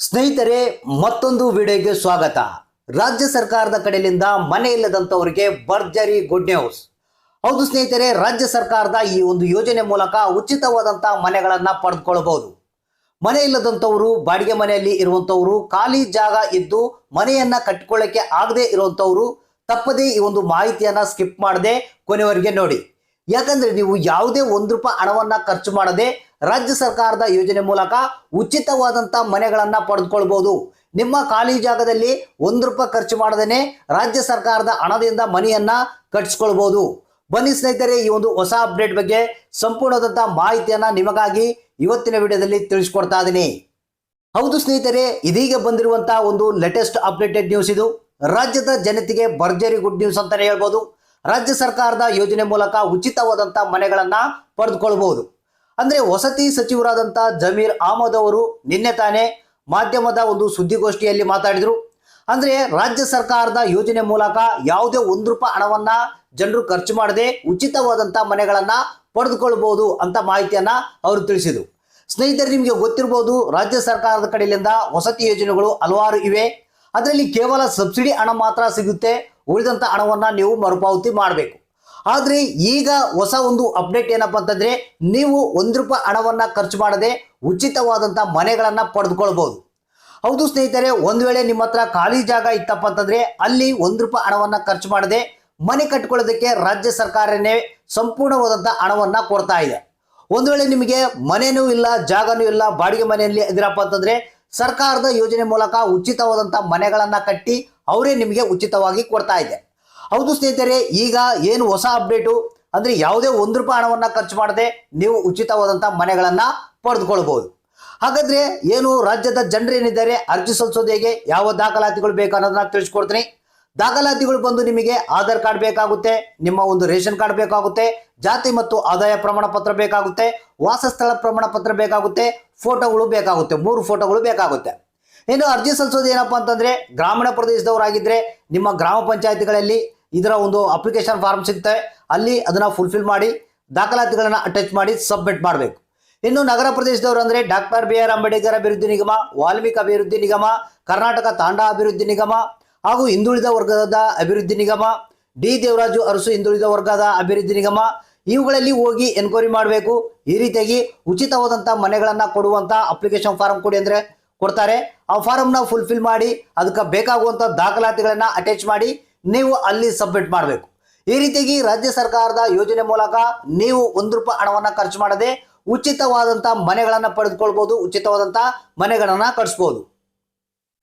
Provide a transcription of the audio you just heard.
ಸ್ನೇಹಿತರೆ, ಮತ್ತೊಂದು ವಿಡಿಯೋಗೆ ಸ್ವಾಗತ. ರಾಜ್ಯ ಸರ್ಕಾರದ ಕಡೆಯಿಂದ ಮನೆ ಇಲ್ಲದಂತವರಿಗೆ ಭರ್ಜರಿ ಗುಡ್ ನ್ಯೂಸ್ ಹೌದು ಸ್ನೇಹಿತರೆ, ರಾಜ್ಯ ಸರ್ಕಾರದ ಈ ಒಂದು ಯೋಜನೆ ಮೂಲಕ ಉಚಿತವಾದಂಥ ಮನೆಗಳನ್ನು ಪಡೆದುಕೊಳ್ಳಬಹುದು. ಮನೆ ಇಲ್ಲದಂಥವರು, ಬಾಡಿಗೆ ಮನೆಯಲ್ಲಿ ಇರುವಂಥವರು, ಖಾಲಿ ಜಾಗ ಇದ್ದು ಮನೆಯನ್ನ ಕಟ್ಟಿಕೊಳ್ಳಕ್ಕೆ ಆಗದೆ ಇರುವಂತವರು ತಪ್ಪದೇ ಈ ಒಂದು ಮಾಹಿತಿಯನ್ನ ಸ್ಕಿಪ್ ಮಾಡದೆ ಕೊನೆಯವರೆಗೆ ನೋಡಿ. ಯಾಕಂದ್ರೆ ನೀವು ಯಾವುದೇ ಒಂದು ರೂಪಾಯಿ ಹಣವನ್ನ ಖರ್ಚು ಮಾಡದೆ ರಾಜ್ಯ ಸರ್ಕಾರದ ಯೋಜನೆ ಮೂಲಕ ಉಚಿತವಾದಂಥ ಮನೆಗಳನ್ನ ಪಡೆದುಕೊಳ್ಬಹುದು ನಿಮ್ಮ ಖಾಲಿ ಜಾಗದಲ್ಲಿ ಒಂದು ರೂಪಾಯಿ ಖರ್ಚು ಮಾಡದೇನೆ ರಾಜ್ಯ ಸರ್ಕಾರದ ಹಣದಿಂದ ಮನೆಯನ್ನ ಕಟ್ಟಿಸ್ಕೊಳ್ಬಹುದು ಬನ್ನಿ ಸ್ನೇಹಿತರೆ, ಈ ಒಂದು ಹೊಸ ಅಪ್ಡೇಟ್ ಬಗ್ಗೆ ಸಂಪೂರ್ಣದಂಥ ಮಾಹಿತಿಯನ್ನ ನಿಮಗಾಗಿ ಇವತ್ತಿನ ವಿಡಿಯೋದಲ್ಲಿ ತಿಳಿಸ್ಕೊಡ್ತಾ ಇದ್ದೀನಿ. ಹೌದು ಸ್ನೇಹಿತರೆ, ಇದೀಗ ಬಂದಿರುವಂತಹ ಒಂದು ಲೇಟೆಸ್ಟ್ ಅಪ್ಡೇಟೆಡ್ ನ್ಯೂಸ್ ಇದು. ರಾಜ್ಯದ ಜನತೆಗೆ ಭರ್ಜರಿ ಗುಡ್ ನ್ಯೂಸ್ ಅಂತಾನೆ ಹೇಳ್ಬೋದು. ರಾಜ್ಯ ಸರ್ಕಾರದ ಯೋಜನೆ ಮೂಲಕ ಉಚಿತವಾದಂಥ ಮನೆಗಳನ್ನ ಪಡೆದುಕೊಳ್ಬಹುದು. ಅಂದ್ರೆ ವಸತಿ ಸಚಿವರಾದಂಥ ಜಮೀರ್ ಅಹಮದ್ ಅವರು ನಿನ್ನೆ ತಾನೇ ಮಾಧ್ಯಮದ ಒಂದು ಸುದ್ದಿಗೋಷ್ಠಿಯಲ್ಲಿ ಮಾತಾಡಿದ್ರು. ಅಂದ್ರೆ ರಾಜ್ಯ ಸರ್ಕಾರದ ಯೋಜನೆ ಮೂಲಕ ಯಾವುದೇ ಒಂದು ರೂಪಾಯಿ ಹಣವನ್ನ ಜನರು ಖರ್ಚು ಮಾಡದೆ ಉಚಿತವಾದಂಥ ಮನೆಗಳನ್ನ ಪಡೆದುಕೊಳ್ಬಹುದು ಅಂತ ಮಾಹಿತಿಯನ್ನ ಅವರು ತಿಳಿಸಿದರು. ಸ್ನೇಹಿತರೆ, ನಿಮಗೆ ಗೊತ್ತಿರಬಹುದು ರಾಜ್ಯ ಸರ್ಕಾರದ ಕಡೆಯಿಂದ ವಸತಿ ಯೋಜನೆಗಳು ಹಲವಾರು ಇವೆ. ಅದರಲ್ಲಿ ಕೇವಲ ಸಬ್ಸಿಡಿ ಹಣ ಮಾತ್ರ ಸಿಗುತ್ತೆ. ಉಳಿದಂಥ ಹಣವನ್ನ ನೀವು ಮರುಪಾವತಿ ಮಾಡಬೇಕು. ಆದರೆ ಈಗ ಹೊಸ ಒಂದು ಅಪ್ಡೇಟ್ ಏನಪ್ಪ ಅಂತಂದ್ರೆ ನೀವು ಒಂದು ರೂಪಾಯಿ ಹಣವನ್ನ ಖರ್ಚು ಮಾಡದೆ ಉಚಿತವಾದಂಥ ಮನೆಗಳನ್ನ ಪಡೆದುಕೊಳ್ಬಹುದು ಹೌದು ಸ್ನೇಹಿತರೆ, ಒಂದು ವೇಳೆ ನಿಮ್ಮ ಹತ್ರ ಖಾಲಿ ಜಾಗ ಇತ್ತಪ್ಪ ಅಂತಂದ್ರೆ ಅಲ್ಲಿ ಒಂದು ರೂಪಾಯಿ ಹಣವನ್ನ ಖರ್ಚು ಮಾಡದೆ ಮನೆ ಕಟ್ಕೊಳ್ಳೋದಕ್ಕೆ ರಾಜ್ಯ ಸರ್ಕಾರನೇ ಸಂಪೂರ್ಣವಾದಂಥ ಹಣವನ್ನ ಕೊಡ್ತಾ ಇದೆ. ಒಂದು ವೇಳೆ ನಿಮಗೆ ಮನೆನೂ ಇಲ್ಲ, ಜಾಗನೂ ಇಲ್ಲ, ಬಾಡಿಗೆ ಮನೆಯಲ್ಲಿ ಇದ್ರಪ್ಪ ಅಂತಂದ್ರೆ ಸರ್ಕಾರದ ಯೋಜನೆ ಮೂಲಕ ಉಚಿತವಾದಂಥ ಮನೆಗಳನ್ನ ಕಟ್ಟಿ ಅವರೇ ನಿಮಗೆ ಉಚಿತವಾಗಿ ಕೊಡ್ತಾ ಇದೆ ಹೌದು ಸ್ನೇಹಿತರೆ, ಈಗ ಏನು ಹೊಸ ಅಪ್ಡೇಟು ಅಂದ್ರೆ ಯಾವುದೇ ಒಂದು ರೂಪಾಯಿ ಹಣವನ್ನ ಖರ್ಚು ಮಾಡದೆ ನೀವು ಉಚಿತವಾದಂಥ ಮನೆಗಳನ್ನ ಪಡೆದುಕೊಳ್ಬಹುದು ಹಾಗಾದ್ರೆ ಏನು ರಾಜ್ಯದ ಜನರೇನಿದ್ದಾರೆ ಅರ್ಜಿ ಸಲ್ಲಿಸೋದು ಹೇಗೆ, ಯಾವ ದಾಖಲಾತಿಗಳು ಬೇಕು ಅನ್ನೋದನ್ನ ತಿಳಿಸ್ಕೊಡ್ತೀನಿ. ದಾಖಲಾತಿಗಳು ಬಂದು ನಿಮಗೆ ಆಧಾರ್ ಕಾರ್ಡ್ ಬೇಕಾಗುತ್ತೆ, ನಿಮ್ಮ ಒಂದು ರೇಷನ್ ಕಾರ್ಡ್ ಬೇಕಾಗುತ್ತೆ, ಜಾತಿ ಮತ್ತು ಆದಾಯ ಪ್ರಮಾಣ ಪತ್ರ ಬೇಕಾಗುತ್ತೆ, ವಾಸಸ್ಥಳ ಪ್ರಮಾಣ ಪತ್ರ ಬೇಕಾಗುತ್ತೆ, ಫೋಟೋಗಳು ಬೇಕಾಗುತ್ತೆ, ಮೂರು ಫೋಟೋಗಳು ಬೇಕಾಗುತ್ತೆ. ಇನ್ನು ಅರ್ಜಿ ಸಲ್ಲಿಸೋದು ಏನಪ್ಪಾ ಅಂತಂದ್ರೆ, ಗ್ರಾಮೀಣ ಪ್ರದೇಶದವರಾಗಿದ್ದರೆ ನಿಮ್ಮ ಗ್ರಾಮ ಪಂಚಾಯತಿಗಳಲ್ಲಿ ಇದರ ಒಂದು ಅಪ್ಲಿಕೇಶನ್ ಫಾರ್ಮ್ ಸಿಗುತ್ತೆ ಅಲ್ಲಿ ಅದನ್ನ ಫುಲ್ಫಿಲ್ ಮಾಡಿ, ದಾಖಲಾತಿಗಳನ್ನ ಅಟ್ಯಾಚ್ ಮಾಡಿ ಸಬ್ಮಿಟ್ ಮಾಡಬೇಕು. ಇನ್ನು ನಗರ ಪ್ರದೇಶದವರು ಅಂದರೆ ಡಾಕ್ಟರ್ ಬಿ ಆರ್ ಅಂಬೇಡ್ಕರ್ ಅಭಿವೃದ್ಧಿ ನಿಗಮ, ವಾಲ್ಮೀಕಿ ಅಭಿವೃದ್ಧಿ ನಿಗಮ, ಕರ್ನಾಟಕ ತಾಂಡ ಅಭಿವೃದ್ಧಿ ನಿಗಮ ಹಾಗೂ ಹಿಂದುಳಿದ ವರ್ಗದ ಅಭಿವೃದ್ಧಿ ನಿಗಮ, ಡಿ ದೇವರಾಜು ಅರಸು ಹಿಂದುಳಿದ ವರ್ಗದ ಅಭಿವೃದ್ಧಿ ನಿಗಮ, ಇವುಗಳಲ್ಲಿ ಹೋಗಿ ಎನ್ಕ್ವೈರಿ ಮಾಡಬೇಕು. ಈ ರೀತಿಯಾಗಿ ಉಚಿತವಾದಂಥ ಮನೆಗಳನ್ನು ಕೊಡುವಂಥ ಅಪ್ಲಿಕೇಶನ್ ಫಾರಂ ಕೊಡಿ ಅಂದರೆ ಕೊಡ್ತಾರೆ. ಆ ಫಾರಮ್ನ ಫುಲ್ಫಿಲ್ ಮಾಡಿ, ಅದಕ್ಕೆ ಬೇಕಾಗುವಂಥ ದಾಖಲಾತಿಗಳನ್ನು ಅಟ್ಯಾಚ್ ಮಾಡಿ ನೀವು ಅಲ್ಲಿ ಸಬ್ಮಿಟ್ ಮಾಡಬೇಕು. ಈ ರೀತಿಯಾಗಿ ರಾಜ್ಯ ಸರ್ಕಾರದ ಯೋಜನೆ ಮೂಲಕ ನೀವು ಒಂದು ರೂಪಾಯಿ ಹಣವನ್ನು ಖರ್ಚು ಮಾಡದೆ ಉಚಿತವಾದಂಥ ಮನೆಗಳನ್ನು ಪಡೆದುಕೊಳ್ಬೋದು ಉಚಿತವಾದಂಥ ಮನೆಗಳನ್ನು ಕಟ್ಸ್ಬೋದು.